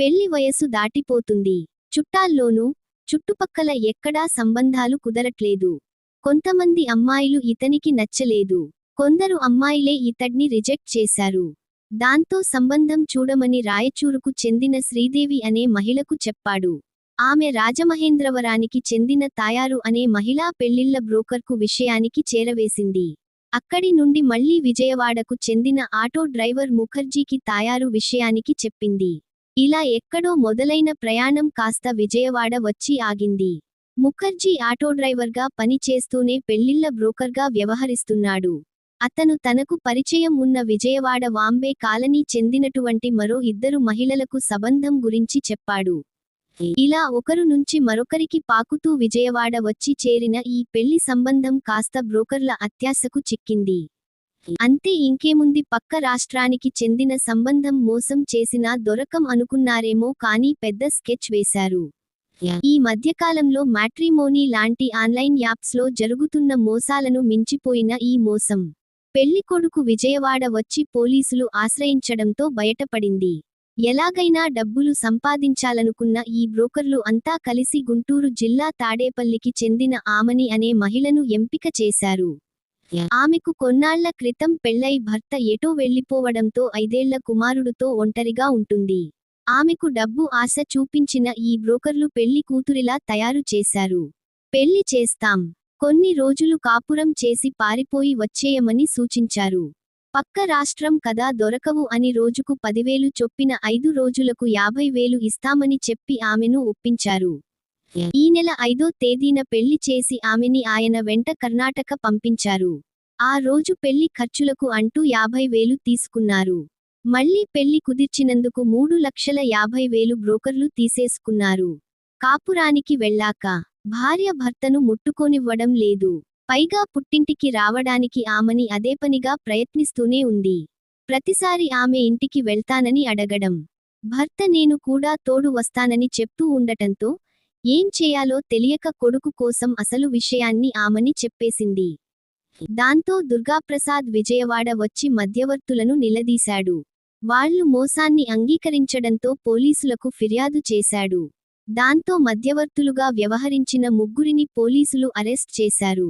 పెళ్ళి వయసు దాటిపోతుంది. చుట్టాల్లోనూ చుట్టుపక్కల ఎక్కడా సంబంధాలు కుదరట్లేదు. కొంతమంది అమ్మాయిలు ఇతనికి నచ్చలేదు. కొందరు అమ్మాయిలే ఇతడ్ని రిజెక్ట్ చేశారు. దాంతో సంబంధం చూడమని రాయచూరుకు చెందిన శ్రీదేవి అనే మహిళకు చెప్పాడు. ఆమె రాజమహేంద్రవరానికి చెందిన తాయారు అనే మహిళా పెళ్ళిళ్ళ బ్రోకర్కు విషయానికి చేరవేసింది. అక్కడి నుండి మళ్ళీ విజయవాడకు చెందిన ఆటో డ్రైవర్ ముఖర్జీకి తాయారు విషయానికి చెప్పింది. ఇలా ఎక్కడో మొదలైన ప్రయాణం కాస్త విజయవాడ వచ్చి ఆగింది. ముఖర్జీ ఆటో డ్రైవర్గా పని చేస్తూనే పెళ్ళిళ్ళ బ్రోకర్గా వ్యవహరిస్తున్నాడు. అతను తనకు పరిచయం ఉన్న విజయవాడ వాంబే కాలనీ చెందినటువంటి మరో ఇద్దరు మహిళలకు సంబంధం గురించి చెప్పాడు. ఇలా ఒకరు నుంచి మరొకరికి పాకుతూ విజయవాడ వచ్చి చేరిన ఈ పెళ్ళి సంబంధం కాస్త బ్రోకర్ల అత్యాశకు చిక్కింది. అంతే ఇంకేముంది పక్క రాష్ట్రానికి చెందిన సంబంధం మోసం చేసినా దొరకం అనుకున్నారేమో కానీ పెద్ద స్కెచ్ వేశారు. ఈ మధ్యకాలంలో మ్యాట్రిమోనీ లాంటి ఆన్లైన్ యాప్స్లో జరుగుతున్న మోసాలను మించిపోయిన ఈ మోసం. పెళ్ళి కొడుకు విజయవాడ వచ్చి పోలీసులు ఆశ్రయించడంతో బయటపడింది. ఎలాగైనా డబ్బులు సంపాదించాలనుకున్న ఈ బ్రోకర్లు అంతా కలిసి గుంటూరు జిల్లా తాడేపల్లికి చెందిన ఆమని అనే మహిళను ఎంపిక చేశారు. ఆమెకు కొన్నాళ్ళ క్రితం పెళ్ళై భర్త ఎటో వెళ్ళిపోవడంతో ఐదేళ్ళ కుమారుడుతో ఒంటరిగా ఉంటుంది. ఆమెకు డబ్బు ఆశ చూపించిన ఈ బ్రోకర్లు పెళ్ళి కూతురిలా తయారు చేశారు. పెళ్ళి చేస్తాం. కొన్ని రోజులు కాపురం చేసి పారిపోయి వచ్చేయమని సూచించారు. పక్క రాష్ట్రం కదా దొరకవు అని రోజుకు పదివేలు చొప్పిన ఐదు రోజులకు యాభై వేలు ఇస్తామని చెప్పి ఆమెను ఒప్పించారు. ఈ నెల ఐదో తేదీన పెళ్ళి చేసి ఆమెని ఆయన వెంట కర్ణాటక పంపించారు. ఆ రోజు పెళ్ళి ఖర్చులకు అంటూ యాభై వేలు తీసుకున్నారు. మళ్ళీ పెళ్ళి కుదిర్చినందుకు మూడు లక్షల యాభై వేలు బ్రోకర్లు తీసేసుకున్నారు. కాపురానికి వెళ్ళాక భార్య భర్తను ముట్టుకోనివ్వడం లేదు. పైగా పుట్టింటికి రావడానికి ఆమెని అదేపనిగా ప్రయత్నిస్తూనే ఉంది. ప్రతిసారి ఆమె ఇంటికి వెళ్తానని అడగడం. భర్త నేను కూడా తోడు వస్తానని చెప్తూ ఉండటంతో ఏం చేయాలో తెలియక కొడుకు కోసం అసలు విషయాన్ని ఆమని చెప్పేసింది. దాంతో దుర్గాప్రసాద్ విజయవాడ వచ్చి మధ్యవర్తులను నిలదీశాడు. వాళ్ళు మోసాన్ని అంగీకరించడంతో పోలీసులకు ఫిర్యాదు చేశాడు. దాంతో మధ్యవర్తులుగా వ్యవహరించిన ముగ్గురిని పోలీసులు అరెస్ట్ చేశారు.